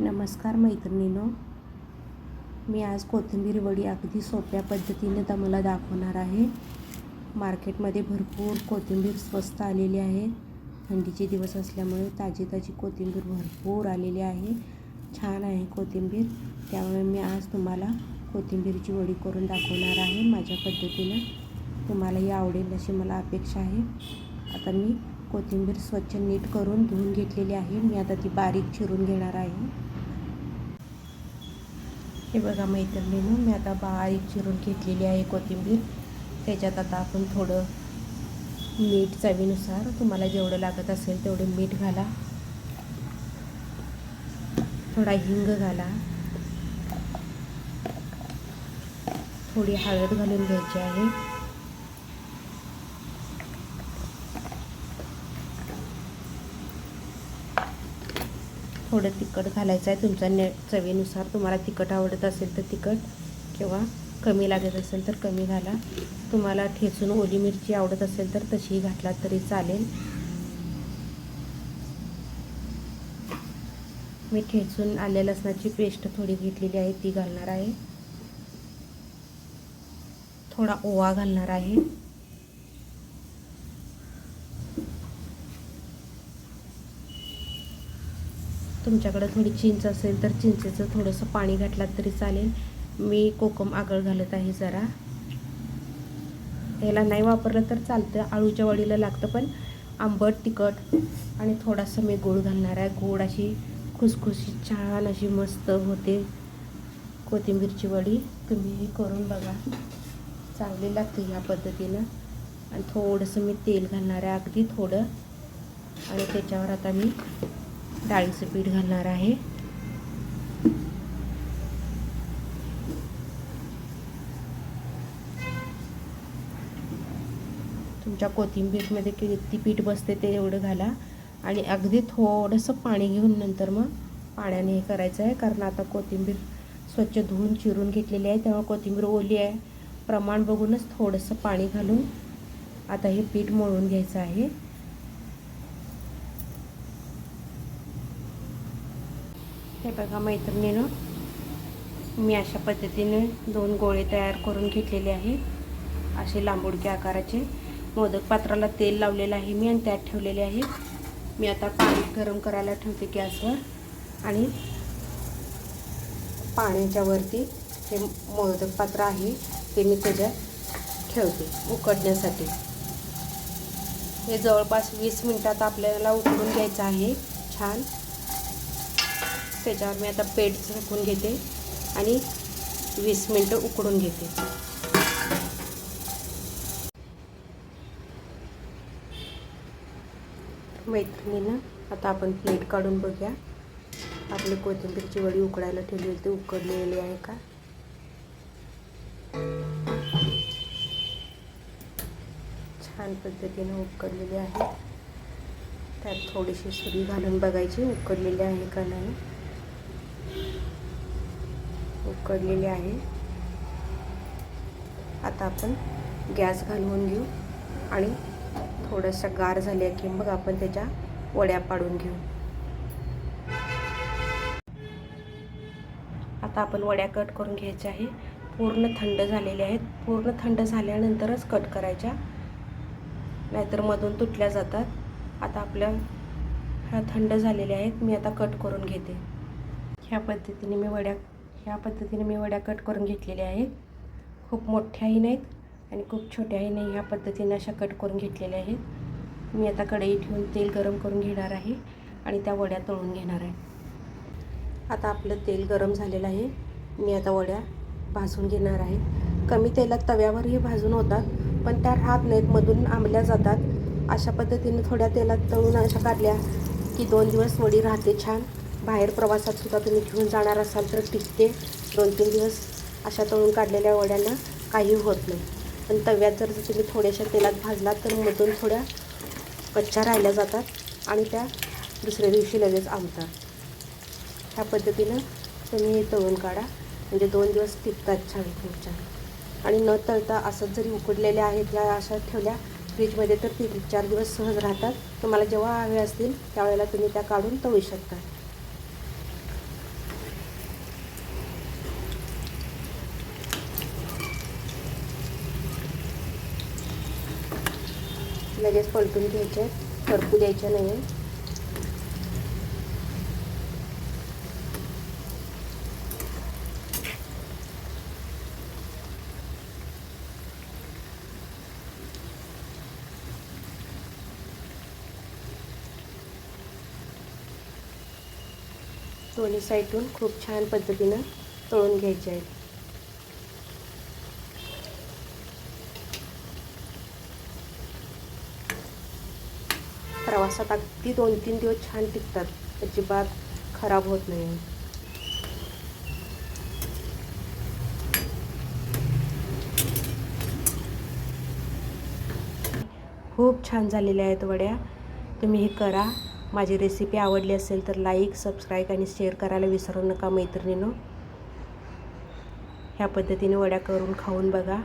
नमस्कार मैत्रिणीनो. मी आज कोथिंबीर वडी अगदी सोप्या पद्धतीने तुम्हाला दाखवणार आहे. मार्केटमध्ये भरपूर कोथिंबीर स्वस्त आलेली आहे. थंडीचे दिवस असल्यामुळे ताजी ताजी कोथिंबीर भरपूर आलेली आहे. छान आहे कोथिंबीर. त्यामुळे मी आज तुम्हाला कोथिंबीरची वडी करून दाखवणार आहे माझ्या पद्धतीनं. तुम्हालाही आवडेल अशी मला अपेक्षा आहे. आता मी कोथिंबीर स्वच्छ नीट करून धुवून घेतलेली आहे. मी आता ती बारीक चिरून घेणार आहे. हे बघा मैत्रिणीनं मी आता बारीक चिरून घेतलेली आहे कोथिंबीर. त्याच्यात आता आपण थोडं मीठ चवीनुसार तुम्हाला जेवढं लागत असेल तेवढं मीठ घाला. थोडा हिंग घाला. थोडी हळद घालून घ्यायची आहे. थोडं तिखट घालायचं आहे. तुमच्या ने चवीनुसार तुम्हाला तिखट आवडत असेल तर तिखट किंवा कमी लागत असेल तर कमी घाला. तुम्हाला ठेचून ओली मिरची आवडत असेल तर तशीही घातला तरी चालेल. मी ठेचून आल्या लसणाची पेस्ट थोडी घेतलेली आहे. ती घालणार आहे. थोडा ओवा घालणार आहे. तुमच्याकडं थोडी चिंच असेल तर चिंचेचं थोडंसं पाणी घातलात तरी चालेल. मी कोकम आगळ घालत आहे जरा. याला नाही वापरलं तर चालतं. आळूच्या वडीला लागतं पण आंबट तिखट आणि थोडासा मी गोड घालणार आहे. गोड अशी खुसखुशी छान अशी मस्त होते कोथिंबीरची वडी. तुम्ही करून बघा. चांगली लागते ह्या पद्धतीनं. आणि थोडंसं मी तेल घालणार आहे अगदी थोडं. आणि त्याच्यावर आता मी डाळीचं पीठ घालणार आहे. तुमच्या कोथिंबीरमध्ये किती पीठ बसते ते एवढं घाला. आणि अगदी थोडंसं पाणी घेऊन नंतर मग पाण्याने हे करायचं आहे. कारण आता कोथिंबीर स्वच्छ धुवून चिरून घेतलेली आहे. त्यामुळे कोथिंबीर ओली आहे. प्रमाण बघूनच थोडंसं पाणी घालून आता हे पीठ मळून घ्यायचं आहे. हे बघा मैत्रिणीनं मी अशा पद्धतीने दोन गोळे तयार करून घेतलेले आहे असे लांबुडक्या आकाराचे मोदक पात्राला तेल लावलेलं आहे मी आणि त्यात ठेवलेले आहे. मी आता पाणी गरम करायला ठेवते गॅसवर आणि पाण्याच्या वरती हे मोदक पात्र आहे ते मी त्याच्यात ठेवते उकडण्यासाठी. हे जवळपास वीस मिनटात आपल्याला उकडून घ्यायचं आहे. छान. त्याच्यावर मी आता पेट झाकून घेते आणि वीस मिनटं उकडून घेते. मैत्रिणीनं आता आपण प्लेट काढून बघूया. आपली कोथिंबीरची वडी उकडायला ठेवली होती उकडलेली आहे का? छान पद्धतीनं उकडलेली आहे. त्यात थोडीशी सुरी घालून बघायची उकडलेली आहे का नाही. उकडलेले आहे. आता आपण गॅस घालवून घेऊ आणि थोडंसं गार झाल्या की मग आपण त्याच्या वड्या पाडून घेऊ. आता आपण वड्या कट करून घ्यायच्या आहे. पूर्ण थंड झालेले आहेत. पूर्ण थंड झाल्यानंतरच कट करायच्या. नाहीतर मधून तुटल्या जातात. आता आपल्या ह्या थंड झालेल्या आहेत. मी आता कट करून घेते. ह्या पद्धतीने मी वड्या ह्या पद्धतीने मी वड्या कट करून घेतलेल्या आहेत. खूप मोठ्याही नाहीत आणि खूप छोट्याही नाही ह्या पद्धतीने अशा कट करून घेतलेल्या आहेत. मी आता कढई ठेवून तेल गरम करून घेणार आहे आणि त्या वड्या तळून घेणार आहे. आता आपलं तेल गरम झालेलं आहे. मी आता वड्या भाजून घेणार आहे. कमी तेलात तव्यावरही भाजून होतात पण त्या राहत नाहीत मधून आंबल्या जातात. अशा पद्धतीने थोड्या तेलात तळून अशा काढल्या की दोन दिवस वडी राहते छान. बाहेर प्रवासात सुद्धा तुम्ही घेऊन जाणार असाल तर टिकते. दोन तीन दिवस अशा तळून काढलेल्या वड्यांना काही होत नाही. पण तव्यात जर तुम्ही थोड्याशा तेलात भाजलात तर मधून थोड्या कच्च्या राहिल्या जातात आणि त्या दुसऱ्या दिवशी लगेच आंबतात. ह्या पद्धतीनं तुम्ही हे तळून काढा. म्हणजे दोन दिवस टिकतात छान खूप छान आणि न तळता असंच जरी उकडलेल्या आहेत या अशा ठेवल्या फ्रीजमध्ये तर तीन चार दिवस सहज राहतात. तुम्हाला जेव्हा हवे असतील त्यावेळेला तुम्ही त्या काढून तळू शकता. लगेच पलटून घ्यायचे. करपू द्यायच्या नाही. आहे दोन्ही साईडून खूप छान पद्धतीनं तळून घ्यायचे आहेत. प्रवासात अगदी दोन तीन दिवस छान टिकतात. अजिबात खराब होत नाही. खूप छान झालेल्या आहेत वड्या. तुम्ही हे करा. माझी रेसिपी आवडली असेल तर लाईक सबस्क्राईब आणि शेअर करायला विसरू नका मैत्रिणीनं. ह्या पद्धतीने वड्या करून खाऊन बघा.